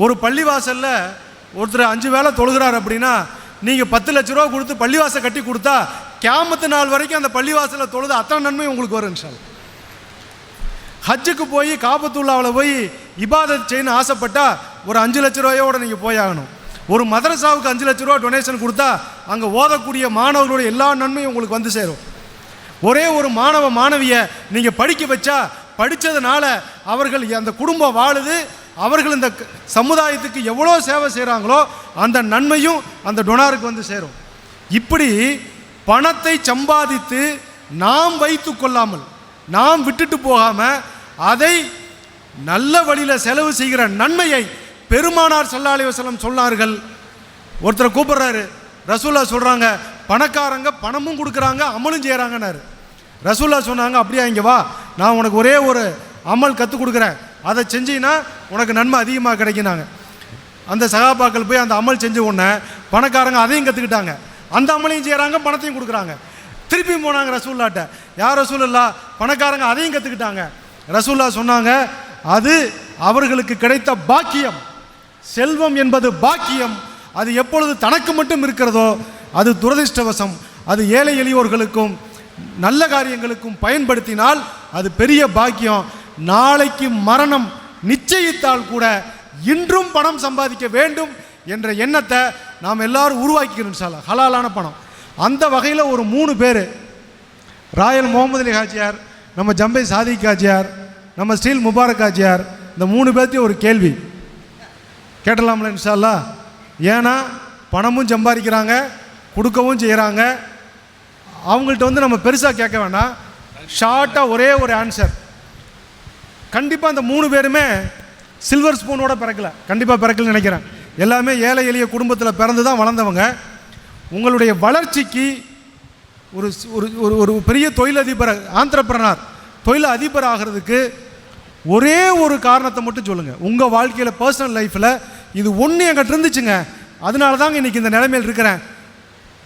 ஒரு பள்ளிவாசலில் ஒருத்தர் அஞ்சு வேளை தொழுகிறார் அப்படின்னா நீங்கள் பத்து லட்ச ரூபா கொடுத்து பள்ளிவாசல் கட்டி கொடுத்தா கேமத்து நாள் வரைக்கும் அந்த பள்ளிவாசலில் தொழுது அத்தனை நன்மை உங்களுக்கு வரும் இன்ஷா ஹஜ்ஜுக்கு போய் காபத்துல்லாவில் போய் இபாதத் செய்யணும்னு ஆசைப்பட்டால் ஒரு அஞ்சு லட்ச ரூபாயோட நீங்கள் போய் ஆகணும் ஒரு மதரசாவுக்கு அஞ்சு லட்ச ரூபா டொனேஷன் கொடுத்தா அங்கே ஓதக்கூடிய மாணவர்களுடைய எல்லா நன்மையும் உங்களுக்கு வந்து சேரும். ஒரே ஒரு மாணவ மாணவியை நீங்கள் படிக்க வச்சா படித்ததுனால அவர்கள் அந்த குடும்பம் வாழுது அவர்கள் இந்த சமுதாயத்துக்கு எவ்வளோ சேவை செய்கிறாங்களோ அந்த நன்மையும் அந்த டொனாருக்கு வந்து சேரும். இப்படி பணத்தை சம்பாதித்து நாம் வைத்து கொள்ளாமல் நாம் விட்டுட்டு போகாமல் அதை நல்ல வழியில் செலவு செய்கிற நன்மையை பெருமானார் ஸல்லல்லாஹு வசலம் சொன்னார்கள். ஒருத்தரை கூப்பிட்றாரு ரசூல்லா சொல்கிறாங்க பணக்காரங்க பணமும் கொடுக்குறாங்க அமலும் செய்கிறாங்கன்னாரு ரசூல்லா சொன்னாங்க அப்படியா இங்கே வா நான் உனக்கு ஒரே ஒரு அமல் கற்றுக் கொடுக்குறேன். அதை செஞ்சின்னா உனக்கு நன்மை அதிகமாக கிடைக்குனாங்க அந்த சகாபாக்கள் போய் அந்த அமல் செஞ்ச உடனே பணக்காரங்க அதையும் கற்றுக்கிட்டாங்க அந்த அமலையும் செய்கிறாங்க பணத்தையும் கொடுக்குறாங்க. திருப்பி போனாங்க ரசூல்லாட்ட. யார் ரசூலுல்லா? பணக்காரங்க அதையும் கற்றுக்கிட்டாங்க ரசூல்லா சொன்னாங்க அது அவர்களுக்கு கிடைத்த பாக்கியம். செல்வம் என்பது பாக்கியம். அது எப்பொழுது தனக்கு மட்டும் இருக்கிறதோ அது துரதிர்ஷ்டவசம். அது ஏழை எளியோர்களுக்கும் நல்ல காரியங்களுக்கும் பயன்படுத்தினால் அது பெரிய பாக்கியம். நாளைக்கு மரணம் நிச்சயித்தால் கூட இன்றும் பணம் சம்பாதிக்க வேண்டும் என்ற எண்ணத்தை நாம் எல்லாரும் உருவாக்கிக்கணும் சார். ஹலாலான பணம். அந்த வகையில் ஒரு மூணு பேர். ராயல் முகமது அலி ஹாஜியார் நம்ம ஜம்பை சாதிக் ஹாஜியார் நம்ம ஸ்டீல் முபாரக் ஹாஜியார் இந்த மூணு பேர்த்தையும் ஒரு கேள்வி. கேட்டலாம்ல இன்ஷால்லா ஏன்னா பணமும் சம்பாதிக்கிறாங்க கொடுக்கவும் செய்கிறாங்க அவங்கள்ட்ட வந்து நம்ம பெருசாக கேட்க வேண்டாம். ஷார்ட்டாக ஒரே ஒரு ஆன்சர் கண்டிப்பாக அந்த மூணு பேருமே சில்வர் ஸ்பூனோட பிறக்கல. கண்டிப்பாக பிறக்கலன்னு நினைக்கிறேன். எல்லாமே ஏழை எளிய குடும்பத்தில் பிறந்து தான் வளர்ந்தவங்க. உங்களுடைய வளர்ச்சிக்கு ஒரு ஒரு ஒரு ஒரு பெரிய தொழிலதிபர் ஆந்திரப்பிரனார் தொழில் அதிபர் ஆகிறதுக்கு ஒரே ஒரு காரணத்தை மட்டும் சொல்லுங்கள் உங்கள் வாழ்க்கையில் பர்சனல் லைஃப்பில் இது ஒன்று என்கிட்ட இருந்துச்சுங்க. அதனால தாங்க இன்றைக்கி இந்த நிலைமையில் இருக்கிறேன்.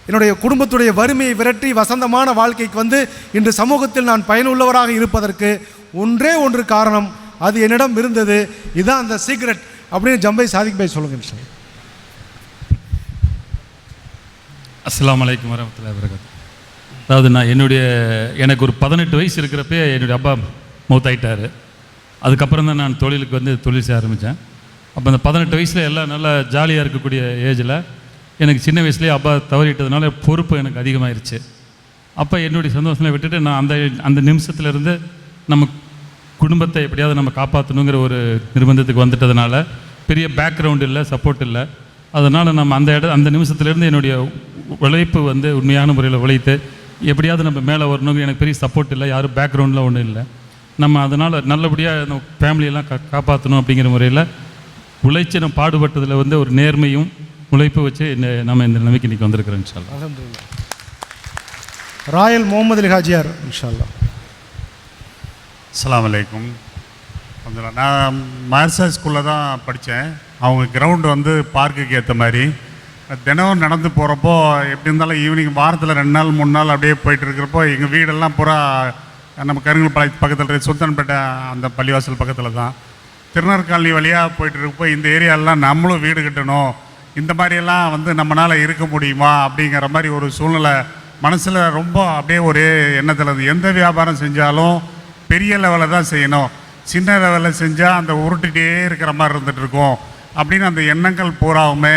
என்னுடைய குடும்பத்துடைய வறுமையை விரட்டி வசந்தமான வாழ்க்கைக்கு வந்து இன்று சமூகத்தில் நான் பயனுள்ளவராக இருப்பதற்கு ஒன்றே ஒன்று காரணம் அது என்னிடம் இருந்தது. இதுதான் அந்த சீக்ரெட் அப்படின்னு ஜம்பை சாதிக் பாய் சொல்லுங்க சார் அஸ்ஸலாமு அலைக்கும் வரமத்துல்லாஹி அதாவது நான் என்னுடைய எனக்கு ஒரு பதினெட்டு வயசு இருக்கிறப்பே என்னுடைய அப்பா மூத்தாயிட்டார். அதுக்கப்புறம் தான் நான் தொழிலுக்கு வந்து தொழில் செய்ய ஆரம்பித்தேன். அப்போ அந்த பதினெட்டு வயசில் எல்லாம் நல்லா ஜாலியாக இருக்கக்கூடிய ஏஜில் எனக்கு சின்ன வயசுலேயே அப்பா தவறிட்டதுனால பொறுப்பு எனக்கு அதிகமாயிருச்சு. அப்போ என்னுடைய சந்தோஷங்களை விட்டுட்டு நான் அந்த அந்த நிமிஷத்துலேருந்து நம்ம குடும்பத்தை எப்படியாவது நம்ம காப்பாற்றணுங்கிற ஒரு நிர்பந்தத்துக்கு வந்துட்டதுனால பெரிய பேக்ரவுண்ட் இல்லை சப்போர்ட் இல்லை. அதனால் நம்ம அந்த இட அந்த நிமிஷத்துலேருந்து என்னுடைய உழைப்பு வந்து உண்மையான முறையில் உழைத்து எப்படியாவது நம்ம மேலே வரணுங்க எனக்கு பெரிய சப்போர்ட் இல்லை யாரும் பேக்ரவுண்டில் ஒன்றும் இல்லை. நம்ம அதனால் நல்லபடியாக நம்ம ஃபேமிலியெல்லாம் கா காப்பாற்றணும் அப்படிங்கிற முறையில் உழைச்சி நம்ம பாடுபட்டதில் வந்து ஒரு நேர்மையும் உழைப்பு வச்சு இந்த நம்ம இந்த நிலைமைக்கு இன்றைக்கி வந்திருக்கிறோம் இன்ஷால்லா அல்ஹம்துலில்லாஹ் ராயல் முகமது அலி ஹாஜியார் இன்ஷால்லா அஸ்ஸலாமு அலைக்கும். கொஞ்சம் நான் மார்சா ஸ்கூலில் தான் படித்தேன். அவங்க கிரவுண்டு வந்து பார்க்குக்கு ஏற்ற மாதிரி. தினம் நடந்து போகிறப்போ எப்படி இருந்தாலும் ஈவினிங் வாரத்தில் ரெண்டு நாள் மூணு நாள் அப்படியே போயிட்டு இருக்கிறப்போ எங்கள் வீடெல்லாம் பூரா நம்ம கருங்கல்பாளையம் பக்கத்தில் இருக்க சுல்தான்பேட்டை அந்த பள்ளிவாசல் பக்கத்தில் தான். திருநர் காலனி வழியாக போயிட்டு இருக்கப்போ இந்த ஏரியாலெலாம் நம்மளும் வீடு கட்டணும். இந்த மாதிரியெல்லாம் வந்து நம்மளால் இருக்க முடியுமா அப்படிங்கிற மாதிரி ஒரு சூழ்நிலை மனசில் ரொம்ப அப்படியே ஒரே எண்ணத்தில் இருந்து எந்த வியாபாரம் செஞ்சாலும் பெரிய லெவலில் தான் செய்யணும். சின்ன லெவலில் செஞ்சால் அந்த உருட்டிகிட்டே இருக்கிற மாதிரி இருந்துகிட்ருக்கோம் இருக்கும். அப்படின்னு அந்த எண்ணங்கள் பூராவுமே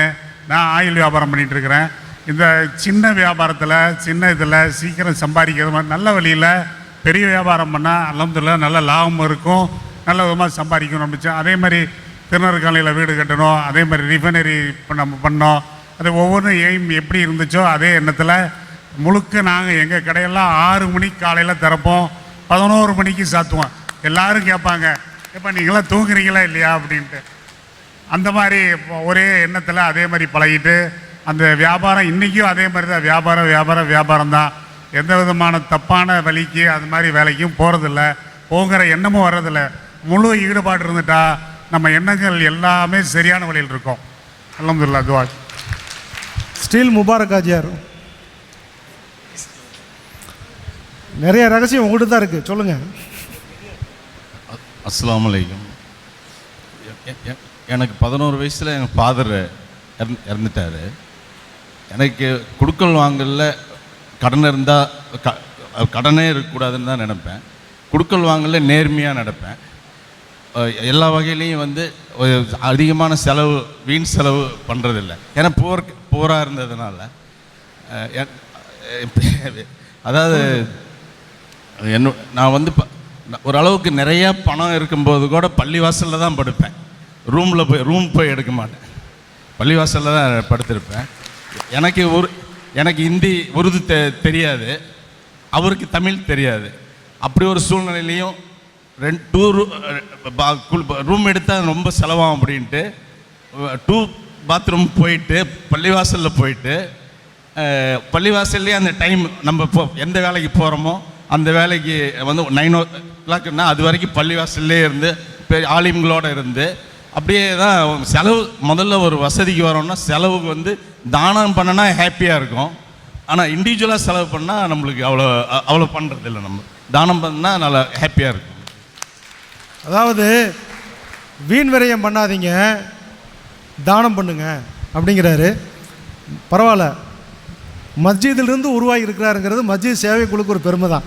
நான் ஆயில் வியாபாரம் பண்ணிகிட்ருக்கிறேன் இந்த சின்ன வியாபாரத்தில் சின்ன இதில் சீக்கிரம் சம்பாதிக்கிற மாதிரி நல்ல வழியில் பெரிய வியாபாரம் பண்ணால் அல்ஹம்துலில்லாஹ் நல்ல லாபமும் இருக்கும். நல்ல விதமாக சம்பாதிக்கணும் அப்படின்னு அதே மாதிரி திருநெல்வேலியில் வீடு கட்டணும் அதே மாதிரி ரிஃபைனரி நம்ம பண்ணோம். அது ஒவ்வொன்றும் எய்ம் எப்படி இருந்துச்சோ அதே எண்ணத்தில் முழுக்க நாங்கள் எங்கள் கடையெல்லாம் ஆறு மணிக்கு காலையில் திறப்போம். பதினோரு மணிக்கு சாத்துவோம். எல்லாரும் கேட்பாங்க எப்போ நீங்களாம் தூங்குறீங்களா இல்லையா? அப்படின்ட்டு. அந்த மாதிரி ஒரே எண்ணத்தில் அதே மாதிரி பழகிட்டு அந்த வியாபாரம் இன்றைக்கும் அதே மாதிரி தான். வியாபாரம் வியாபாரம் வியாபாரம் தான். எந்த விதமான தப்பான வழிக்கு அது மாதிரி வேலைக்கும் போகிறதில்ல போகிற எண்ணமும் வர்றதில்ல. முழு ஈடுபாடு இருந்துட்டா நம்ம எண்ணங்கள் எல்லாமே சரியான வழியில் இருக்கும். அல்ஹம்துலில்லாஹ் துவா. ஸ்டீல் முபாரக் ஹாஜியார் நிறைய ரகசியம் உங்கள்கிட்ட தான் இருக்குது சொல்லுங்கள் அஸ்ஸலாமு அலைக்கும். எ- எ- எனக்கு பதினோரு வயசில் எங்கள் ஃபாதர் இறந்து இறந்துட்டார். எனக்கு குடுக்கல் வாங்கல கடன் இருந்தால் க கடனே இருக்கக்கூடாதுன்னு தான் நினைப்பேன். குடுக்கல் வாங்கல நேர்மையாக நடப்பேன். எல்லா வகையிலையும் வந்து அதிகமான செலவு வீண் செலவு பண்ணுறதில்ல ஏன்னா போர் போராக இருந்ததுனால அதாவது என்ன நான் வந்து ப- ஓரளவுக்கு நிறையா பணம் இருக்கும்போது கூட பள்ளிவாசலில் தான் படுப்பேன். ரூமில் போய் ரூம் போய் எடுக்க மாட்டேன். பள்ளிவாசலில் தான் படுத்திருப்பேன். எனக்கு ஒரு எனக்கு ஹிந்தி உருது தெ தெரியாது. அவருக்கு தமிழ் தெரியாது. அப்படி ஒரு சூழ்நிலையிலையும் ரெண்டு டூ ரூம் எடுத்தால் ரொம்ப செலவாகும் அப்படின்ட்டு டூ பாத்ரூம் போயிட்டு பள்ளிவாசலில் போயிட்டு பள்ளிவாசல்லே அந்த டைம் நம்ம போ எந்த வேலைக்கு போகிறோமோ அந்த வேலைக்கு வந்து நைன் ஓ கிளாக்னா அது வரைக்கும் பள்ளிவாசல்லே இருந்து பெரிய இருந்து அப்படியே தான் செலவு முதல்ல ஒரு வசதிக்கு வரோம்னா செலவுக்கு வந்து தானம் பண்ணனா ஹாப்பியாக இருக்கும். ஆனால் இண்டிவிஜுவலாக செலவு பண்ணால் நம்மளுக்கு அவ்வளோ அவ்வளோ பண்ணுறதில்ல நம்ம. தானம் பண்ணால் நல்லா ஹாப்பியாக இருக்கும். அதாவது வீண் விரயம் பண்ணாதீங்க தானம் பண்ணுங்க அப்படிங்கிறாரு. பரவாயில்ல. மஸ்ஜிதிலிருந்து உருவாகி இருக்கிறாருங்கிறது மஸ்ஜித் சேவைக்குழுக்கு ஒரு பெருமை தான்